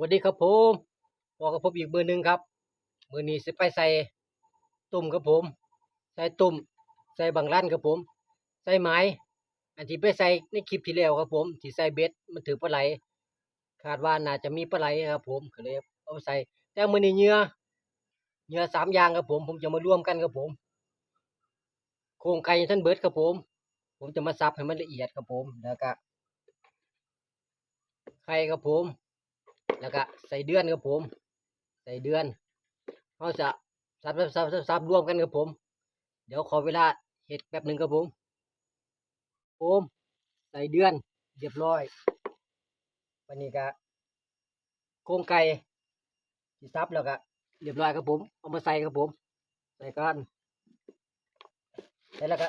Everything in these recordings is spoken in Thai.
วัสดีครับผมพอกับผมอีกเบอหนึ่งครับ มือนี้สิไปใส่ตุ่มครับผม ใส่ตุ่ม ใส่บางร้านครับผม ใส่ไม้ อันที่ไปใส่ในคลิปที่แล้วครับผม ที่ใส่เบ็ดมันถือปลาไหล คาดว่าน่าจะมีปลาไหลครับผมก็เลยเอาใส่ แต่มือนี้เหยื่อเหยื่อสามอย่างครับผม ผมจะมารวมกันครับผม โครงไก่ท่านเบิดครับผม ผมจะมาซับให้มันละเอียดครับผม แล้วก็ไข่ครับผม แล้วก็ใส่เดือนครับผม ใส่เดือนเขาจะซับซับซับซับซับรวมกันครับผม เดี๋ยวขอเวลาเห็ดแป๊บหนึ่งครับผมผมใส่เดือนเรียบร้อยวันนี้ก็โครงไก่ที่ซับแล้วก็เรียบร้อยครับผม เอามาใส่ครับผม ใส่กันใส่แล้วก็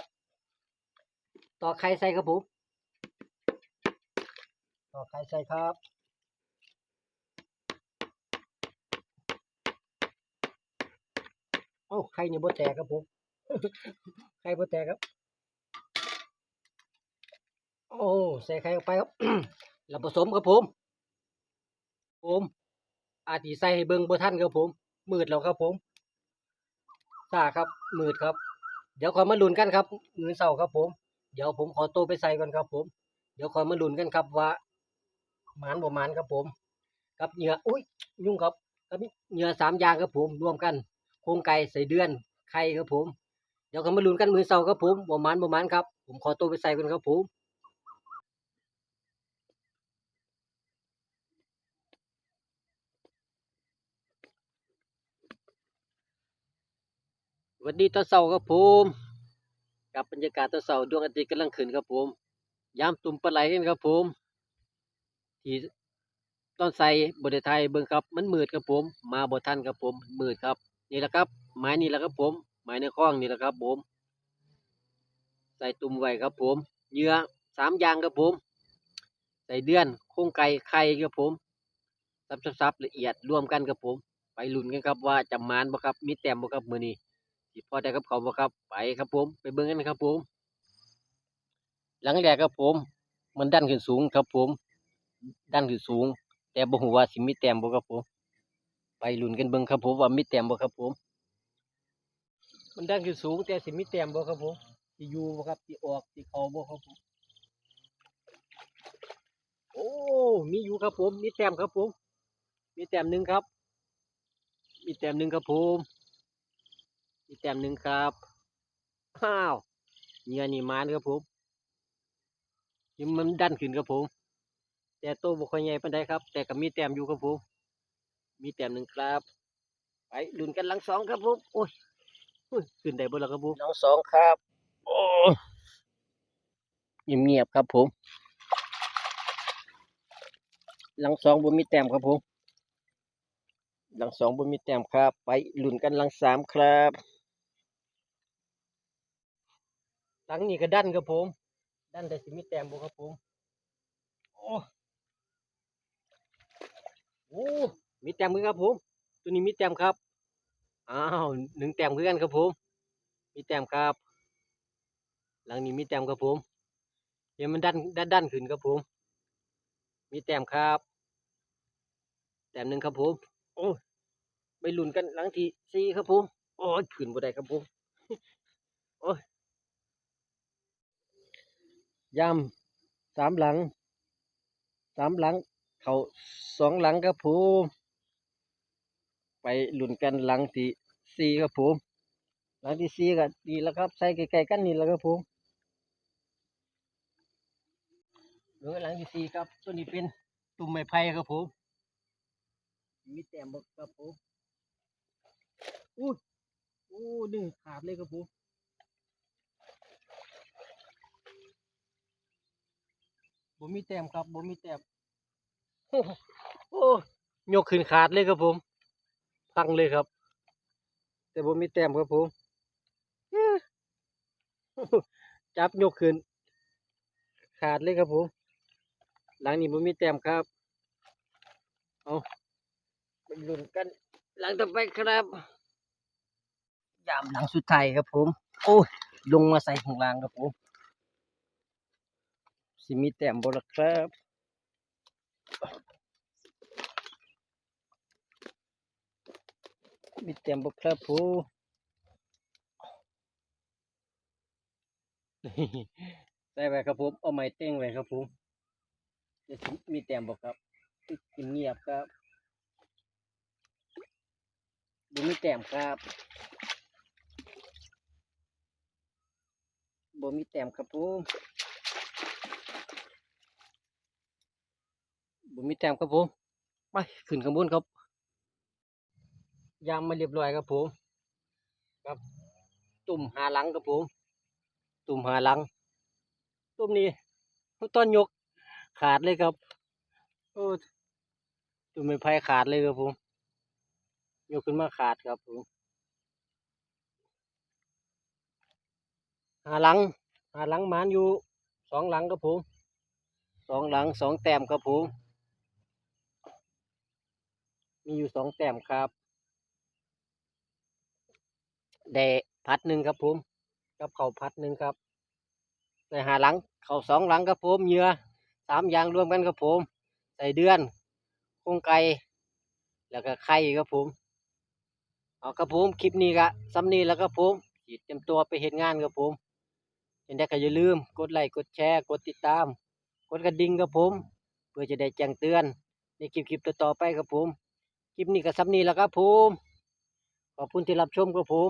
ต่อไข่ใส่ครับผม ต่อไข่ใส่ครับ เอ้าไข่นี่ยบ่แตกครับผมไข่บ่แตกครับ โอ้ใส่ไข่เข้าไปครับแล้วผสมครับผม ผมอาจสิใส่ให้เบิ่งบ่ทันครับผม มืดแล้วครับผมซ่าครับ มืดครับ เดี๋ยวคอยมาลุ้นกันครับ มือเช้าครับผม เดี๋ยวผมขอตัวไปใส่ก่อนครับผม เดี๋ยวคอยมาลุ้นกันครับว่าหมานบ่หมานครับผม กับเหยื่ออุ้ยยุ่งครับกับเหยื่อสามอย่างครับผมรวมกัน โครงไก่ใส่เดือนไข่ครับผม เดี๋ยวก็มาลุ้นกันมือเสาครับผมบ่มันบ่มันครับ ผมขอตัวไปใส่กันครับผมวัสดีตอนเสาร์ครับผมกับบรรยากาศตอนเสาร์ดวงอาทิตย์กำลังขึ้นครับผมยามตุ่มปลาไหลกันครับผม ที่ตอนใส่บไดไทยเบิ่งครับ มันมืดครับผม มาบ่ทันครับผมมืดครับ นี่แหละครับ ไม้นี่แหละครับผม ไม้ในคลองนี่แหละครับผม ใส่ตุ่มไว้ครับผมเหยื่อสามอย่างครับผม ใส่เดือนโครงไก่ไข่ครับผมซับซับบละเอียดรวมกันครับผม ไปลุ้นกันครับว่าจะมานบ่ครับ มีแต้มบ่ครับมือนี้สิพอได้กับเขาบ่ครับไปครับผม ไปเบิ่งกันครับผม หลังแรกครับผม มันดันขึ้นสูงครับผม ดันขึ้นสูง แต่บ่ฮู้ว่าสิมีแต้มบ่ครับผม ไปลุนกันเบิ่งครับผมว่ามีแต้มบ่ครับผม มันดันขึ้นสูงแต่สิมีแต้มบ่ครับผมสิอยู่บ่ครับสิออกสิเข้าบ่ครับผมโอ้มีอยู่ครับผม มีแต้มครับผม มีแต้มหนึ่งครับ มีแต้มหนึ่งครับผม มีแต้มหนึ่งครับอ้าวเงื่อนี่มานครับผมนี่มันดันขึ้นครับผม แต่โตบ่ค่อยใหญ่ปานใดครับ แต่ก็มีแต้มอยู่ครับผม มีแต้มหนึ่งครับ ไปลุ้นกันหลังสองครับผมโอ้ยโอ้ยขึ้นได้บ่ล่ะครับผมหลังสองครับ โอ้เงียบๆครับผม หลังสองบ่มีแต้มครับผม หลังสองบ่มีแต้มครับ ไปลุ้นกันหลังสามครับหลังนี้ก็ดันครับผม ดันแต่สิมีแต้มบ่ครับผม โอ้โอ้ มีแต้มคือครับผม ตัวนี้มีแต้มครับ อ้าวหนึ่งแต้มคือกันครับผม มีแต้มครับ หลังนี้มีแต้มครับผมเดี๋ยวมันดันดันดันขึ้นครับผม มีแต้มครับ แต้มหนึ่งครับผม โอ้ยไปลุ้นกันหลังที่สี่ครับผม โอ้ยขึ้นบ่ได้ครับผม โอ้ยยำสามหลัง สามหลัง เขาสองหลังครับผม ไปลุ้นกันหลังที่สี่ครับผม หลังที่สี่ก็ดีแล้วครับ ใส่ใกล้ๆกันนี่แล้วครับผมหลือหลังที่สี่ครับตัวนี้เป็นตุ่มไม้ไผ่ครับผม มีแต้มบกครับผมอู้อู้ดึงขาดเลยครับผมบ่มีแต้มครับบ่มีแต้มโอ้โหโอ้ยกขึ้นขาดเลยครับผม พังเลยครับ แต่บ่มีแต้มครับผมจับยกขึ้น ขาดเลยครับผมหลังนี้บ่มีแต้มครับเอาไปลุ้นกัน หลังต่อไปครับยามหลังสุดท้ายครับผม โอ้ยลงมาใส่ข้างลางครับผมสิมีแต้มบ่ล่ะครับ มีเต็มบ่ครับผมใส่ไว้ครับผมเอาไม้เต้งไว้ครับผมจะมีแต้มบ่ครับกินเงียบครับบ่มีแต้มครับบ่มีแต้มครับผมบ่มีแต้มครับผม ไป ขึ้นข้างบนครับ ยามมาเรียบร้อยครับผมครับ ตุ่มหาหลังครับผม ตุ่มหาหลัง ตุ่มนี้ตอนยกขาดเลยครับโอ้ตุ่มไม้ไผ่ขาดเลยครับผมยกขึ้นมาขาดครับผมหาหลังหาหลังหมานอยู่สองหลังครับผมสองหลังสองแต้มครับผมมีอยู่สองแต้มครับ ได้พัดหนึ่งครับผมกับเขาพัดหนึ่งครับใส่หาหลังเขาสองหลังครับผมเหยื่อสามอย่างรวมกันครับผมใส่เดือนโครงไก่แล้วก็ไข่ครับผมเอาครับผมคลิปนี้ก็ซ้ำนี้แล้วครับผมสิเตรียมตัวไปเห็นงานครับผมเห็นได้ก็อย่าลืม กดไลค์กดแชร์กดติดตาม กดกระดิ่งครับผม เพื่อจะได้แจ้งเตือนในคลิปคลิปต่อๆไปครับผมคลิปนี้ก็ซ้ำนี้แล้วครับผมขอบคุณที่รับชมครับผม